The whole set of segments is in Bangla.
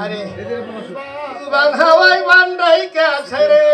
আরে বান হাওয়াই বান্দাই কাছে রে।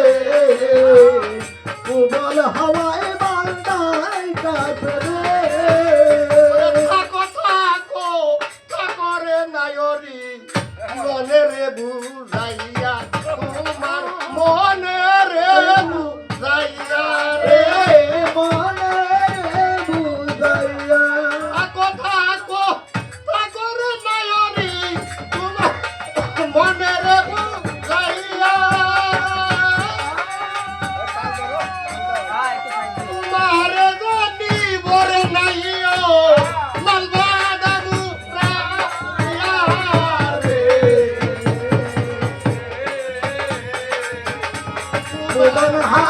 我们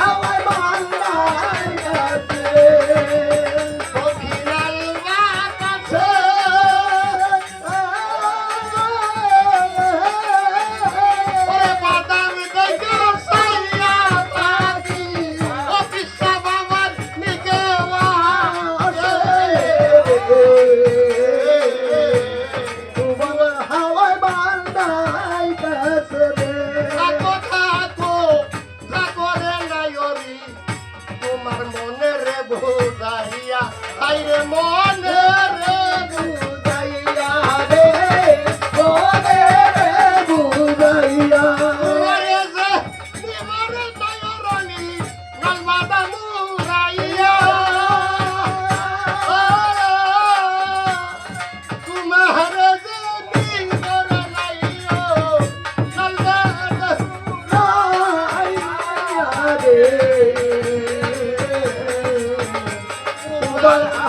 Yeah.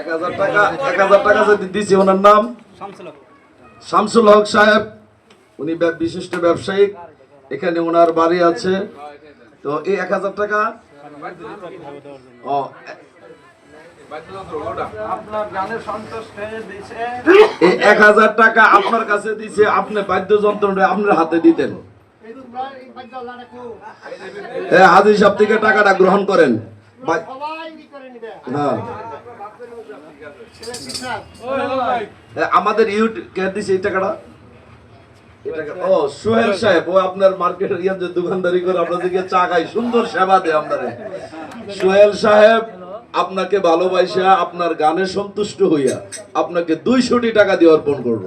এক হাজার টাকা এক হাজার টাকা যদি দিছি ওনার নাম? শামসুল হক সাহেব। উনি বিশিষ্ট ব্যবসায়িক এখানে ওনার বাড়ি আছে। তো এই এক হাজার টাকা ও এক হাজার টাকা আপনার কাছে দিছে আপনি বাদ্যযন্ত্রটা আপনার হাতে দিতেন। হাজির সাহেব থেকে টাকাটা গ্রহণ করেন। আমাদের ইউট কে দিছে টাকাটা ও সোহেল সাহেব ও আপনার মার্কেটের যে দোকানদারি করে আপনাদেরকে চা খাই সুন্দর সেবা দেয় সোহেল সাহেব আপনাকে ভালোবাসা আপনার গানে সন্তুষ্ট হইয়া আপনাকে দুইশোটি টাকা দিয়ে অর্পণ করব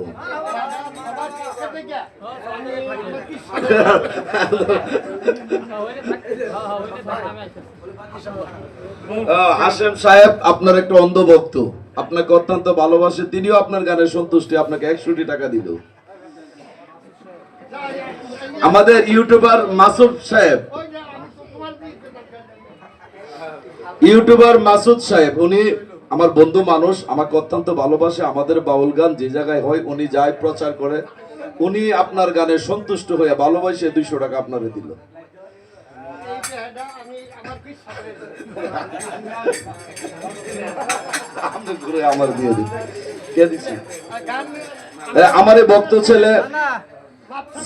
হাশেম সাহেব, আপনার একটা অন্ধভক্ত। আপনাকে অত্যন্ত ভালোবাসে, তিনিও আপনার গানের সন্তুষ্টি আপনাকে একশোটি টাকা দিল। আমাদের ইউটিউবার মাসুদ সাহেব। ইউটিউবার মাসুদ সাহেব, উনি আমার বন্ধু মানুষ, আমাকে অত্যন্ত ভালোবাসে, আমাদের বাউল গান যে জায়গায় হয়, উনি যায় প্রচার করে, উনি আপনার গানে সন্তুষ্ট হয়ে ভালোবাসে, দুইশো টাকা আপনারে দিল। আমার ভক্ত ছেলে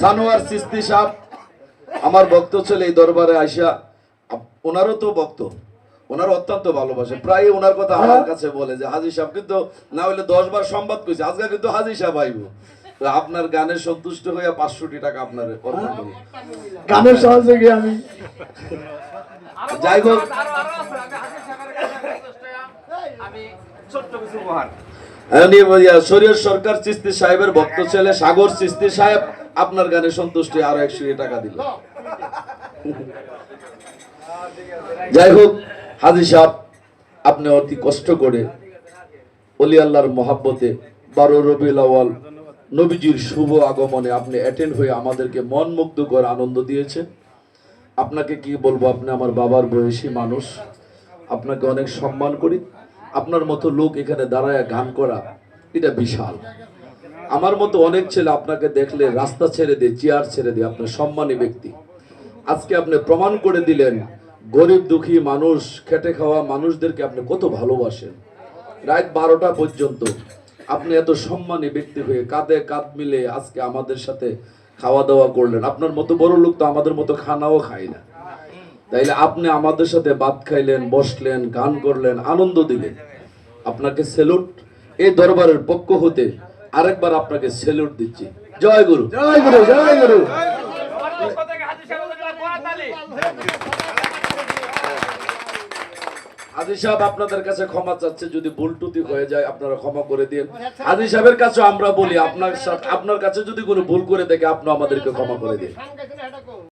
সানোয়ার সিস্তি সাহ, আমার ভক্ত ছেলে এই দরবারে আইসা ওনারও তো ভক্ত, ওনার অত্যন্ত ভালোবাসে। প্রায় ওনার কথা আমার কাছে বলে যে, হাজি সাহেব, কিন্তু না হলে দশ বার সংবাদ কইছে, আজকে কিন্তু হাজি সাহেব আইব। আপনার গানে সন্তুষ্ট হইয়া পাঁচশোটি টাকা আপনার গানের সহযোগী আমি যাই হোক। বলিয়া, শরীয়ত সরকার চিস্তি সাহেবের ভক্ত ছেলে সাগর চিস্তি সাহেব আপনার গানে সন্তুষ্ট হয়ে আরও একশো টাকা দিল। যাই হোক হাজি সাহেব আপনি অতি কষ্ট করে অলি আল্লাহর মহাব্বতে বারো আওয়াল নবীজির শুভ আগমনে আপনি অ্যাটেন্ড হয়ে আমাদেরকে মন মুগ্ধ করে আনন্দ দিয়েছেন। আপনাকে কি বলব? আপনি আমার বাবার বয়সী মানুষ। আপনাকে অনেক সম্মান করি। আপনার মতো লোক এখানে দাঁড়ায় গান করা, এটা বিশাল। আমার মতো অনেক ছেলে আপনাকে দেখলে রাস্তা ছেড়ে দিয়ে, চেয়ার ছেড়ে দিয়ে, আপনার সম্মানী ব্যক্তি। আজকে আপনি প্রমাণ করে দিলেন, গরিব দুঃখী মানুষ, খেটে খাওয়া মানুষদেরকে আপনি কত ভালোবাসেন। রাত বারোটা পর্যন্ত আপনি এত সম্মানী ব্যক্তি হয়ে কাঁধে কাঁধ মিলে আজকে আমাদের সাথে খাওয়া দাওয়া করলেন। আপনার মতো বড় লোক তো আমাদের মতো খানাও খায় না। তাইলে আপনি আমাদের সাথে ভাত খাইলেন বসলেন গান করলেন আনন্দ দিলেন। আপনাকে সেলুট এই দরবারের পক্ষ হতে আরেকবার আপনাকে সেলুট দিচ্ছি। জয় গুরু। জয় গুরু জয় গুরু। হাজি সাহেব আপনাদের কাছে ক্ষমা চাচ্ছে, যদি ভুল টুতি হয়ে যায়, আপনারা ক্ষমা করে দিন হাজি সাহেবের কাছে আমরা বলি, আপনার আপনার কাছে যদি কোনো ভুল করে থাকে আপনি আমাদেরকে ক্ষমা করে দিন।